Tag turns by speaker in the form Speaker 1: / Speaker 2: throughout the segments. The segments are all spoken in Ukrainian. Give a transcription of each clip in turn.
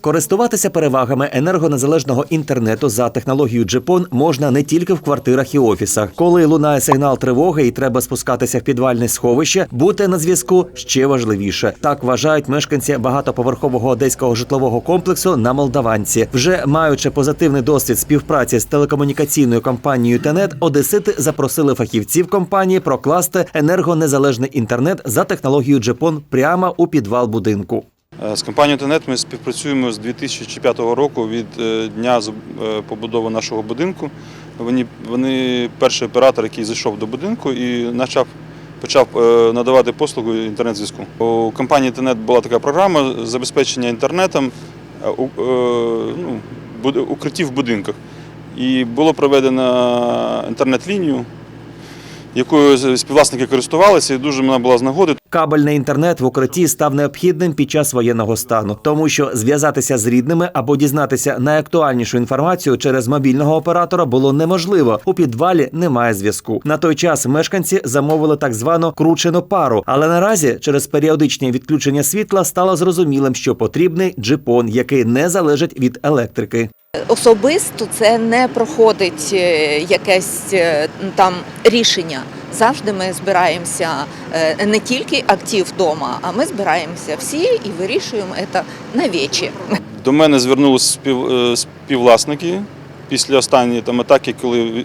Speaker 1: Користуватися перевагами енергонезалежного інтернету за технологією Джепон можна не тільки в квартирах і офісах. Коли лунає сигнал тривоги і треба спускатися в підвальне сховище, бути на зв'язку ще важливіше. Так вважають мешканці багатоповерхового одеського житлового комплексу на Молдаванці. Вже маючи позитивний досвід співпраці з телекомунікаційною компанією Тенет, одесити запросили фахівців компанії прокласти енергонезалежний інтернет за технологією Джепон прямо у підвал будинку.
Speaker 2: Е, З компанією Тенет ми співпрацюємо з 2005 року від е, дня е, побудови нашого будинку. Вони, вони перший оператор, який зайшов до будинку і почав, почав надавати послугу інтернет-зв'язку. У компанії Тенет була така програма забезпечення інтернетом ну, укриттів в будинках. І було проведено інтернет-лінію, якою співвласники користувалися, і дуже вона була з нагоди.
Speaker 1: Кабельний інтернет в укритті став необхідним під час воєнного стану, тому що зв'язатися з рідними або дізнатися найактуальнішу інформацію через мобільного оператора було неможливо. У підвалі немає зв'язку. На той час мешканці замовили так звану кручену пару, але наразі через періодичні відключення світла стало зрозумілим, що потрібний джипон, який не залежить від електрики.
Speaker 3: Особисто це не проходить е, якесь е, там рішення. Завжди ми збираємося е, не тільки актив вдома, а ми збираємося всі і вирішуємо це на вечі.
Speaker 2: До мене звернулися спів, е, співвласники після останньої там атаки, коли е,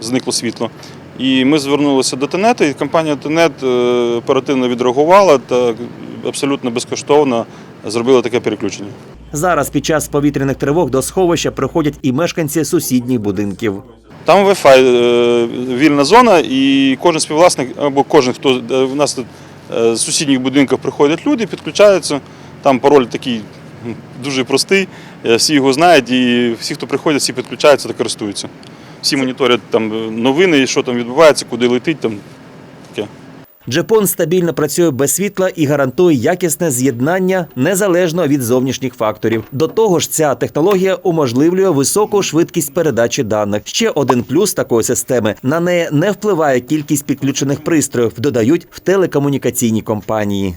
Speaker 2: зникло світло. І ми звернулися до Тенету, і компанія Тенет оперативно відреагувала та абсолютно безкоштовно зробила таке переключення.
Speaker 1: Зараз під час повітряних тривог до сховища приходять і мешканці сусідніх будинків.
Speaker 2: Там Wi-Fi, е, вільна зона, і кожен співвласник або кожен, хто е, в нас тут е, з сусідніх будинків приходять люди, підключаються. Там пароль такий дуже простий, всі його знають, і всі, хто приходять, всі підключаються та користуються. Всі моніторять там новини, що там відбувається, куди летить. Там.
Speaker 1: Джепон стабільно працює без світла і гарантує якісне з'єднання незалежно від зовнішніх факторів. До того ж, ця технологія уможливлює високу швидкість передачі даних. Ще один плюс такої системи на неї не впливає кількість підключених пристроїв, додають в телекомунікаційній компанії.